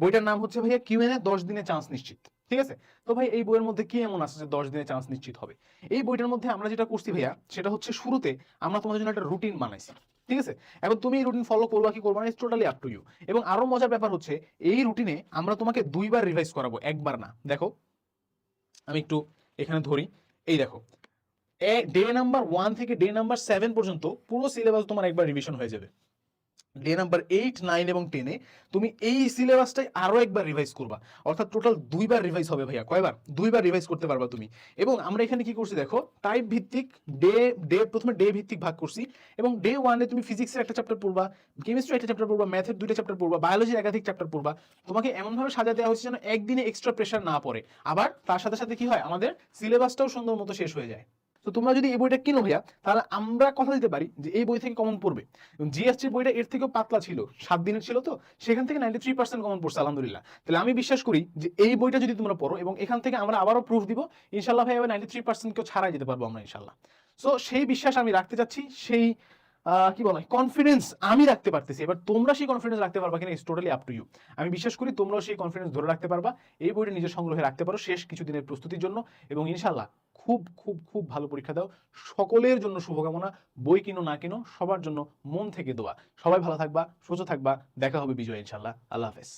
বইটার নাম হচ্ছে ভাইয়া কিউএনএ দশ দিনে চান্স নিশ্চিত। ঠিক আছে? তো ভাই, এই বইয়ের মধ্যে কি এমন আছে যে দশ দিনে চান্স নিশ্চিত হবে? এই বইটার মধ্যে আমরা যেটা করছি ভাইয়া, সেটা হচ্ছে শুরুতে আমরা তোমাদের জন্য একটা রুটিন বানাইছি। ঠিক আছে? এখন তুমি এই রুটিন ফলো করবা কি করবা না টোটালি আপ টু ইউ এবং আরও মজার ব্যাপার হচ্ছে, এই রুটিনে আমরা তোমাকে দুইবার রিভাইজ করাবো, একবার না। দেখো, আমি একটু এখানে ধরি। এই দেখো ডে নাম্বার ওয়ান থেকে ডে নাম্বার সেভেন পর্যন্ত পুরো সিলেবাস তোমার একবার রিভিশন হয়ে যাবে। ডে নাম্বার এইট নাইন এবং টেনে তুমি এই সিলেবাসটাই আরও একবার রিভাইজ করবা। অর্থাৎ টোটাল দুইবার রিভাইজ হবে ভাইয়া, কয়বার? দুইবার রিভাইজ করতে পারবা তুমি। এবং আমরা এখানে কি করছি দেখো টাইপ ভিত্তিক ডে ডে প্রথমে ডে ভিত্তিক ভাগ করছি এবং ডে ওয়ানে তুমি ফিজিক্সের একটা চ্যাপ্টার পড়বা কেমিস্ট্রি একটা চ্যাপ্টার পড়বা ম্যাথের দুইটা চ্যাপ্টার পড়বা বায়োলজির একাধিক চ্যাপ্টার পড়বা। তোমাকে এমনভাবে সাজা দেওয়া হচ্ছে যেন একদিনে এক্সট্রা প্রেশার না পড়ে। আবার তার সাথে সাথে কি হয়, আমাদের সিলেবাসটাও সুন্দর মতো শেষ হয়ে যায়। তো তোমরা যদি এই বইটা কিনো ভাইয়া, তাহলে আমরা কথা দিতে পারি যে এই বই থেকে কমন পড়বে। জিএসটির বইটা এর থেকেও পাতলা ছিল, সাত দিনের ছিল তো, সেখান থেকে নাইনটি থ্রি পার্সেন্ট কমন পড়ছে, আলহামদুলিল্লাহ। তাহলে আমি বিশ্বাস করি যে এই বইটা যদি তোমরা পড়ো এবং এখান থেকে আমরা আবারও প্রুফ দিব ইনশাল্লাহ ভাই নাইনটি থ্রি পার্সেন্ট কেউ ছাড়াই যেতে পারব আমরা ইনশাল্লাহ সো সেই বিশ্বাস আমি রাখতে চাচ্ছি, সেই কি বলা? কনফিডেন্স আমি রাখতে পারতেছি। এবার তোমরা সেই কনফিডেন্স রাখতে পারবা কিনা it's totally up to you আমি বিশ্বাস করি তোমরাও সেই কনফিডেন্স ধরে রাখতে পারবা। এই বইটা নিজের সংগ্রহে রাখতে পারো শেষ কিছুদিনের প্রস্তুতির জন্য এবং ইনশাল্লাহ খুব খুব খুব ভালো পরীক্ষা দাও। সকলের জন্য শুভকামনা। বই কিনো, না কিনো, সবার জন্য মন থেকে দোয়া। সবাই ভালো থাকবা, সুস্থ থাকবা। দেখা হবে বিজয় ইনশাল্লাহ আল্লাহ হাফেজ।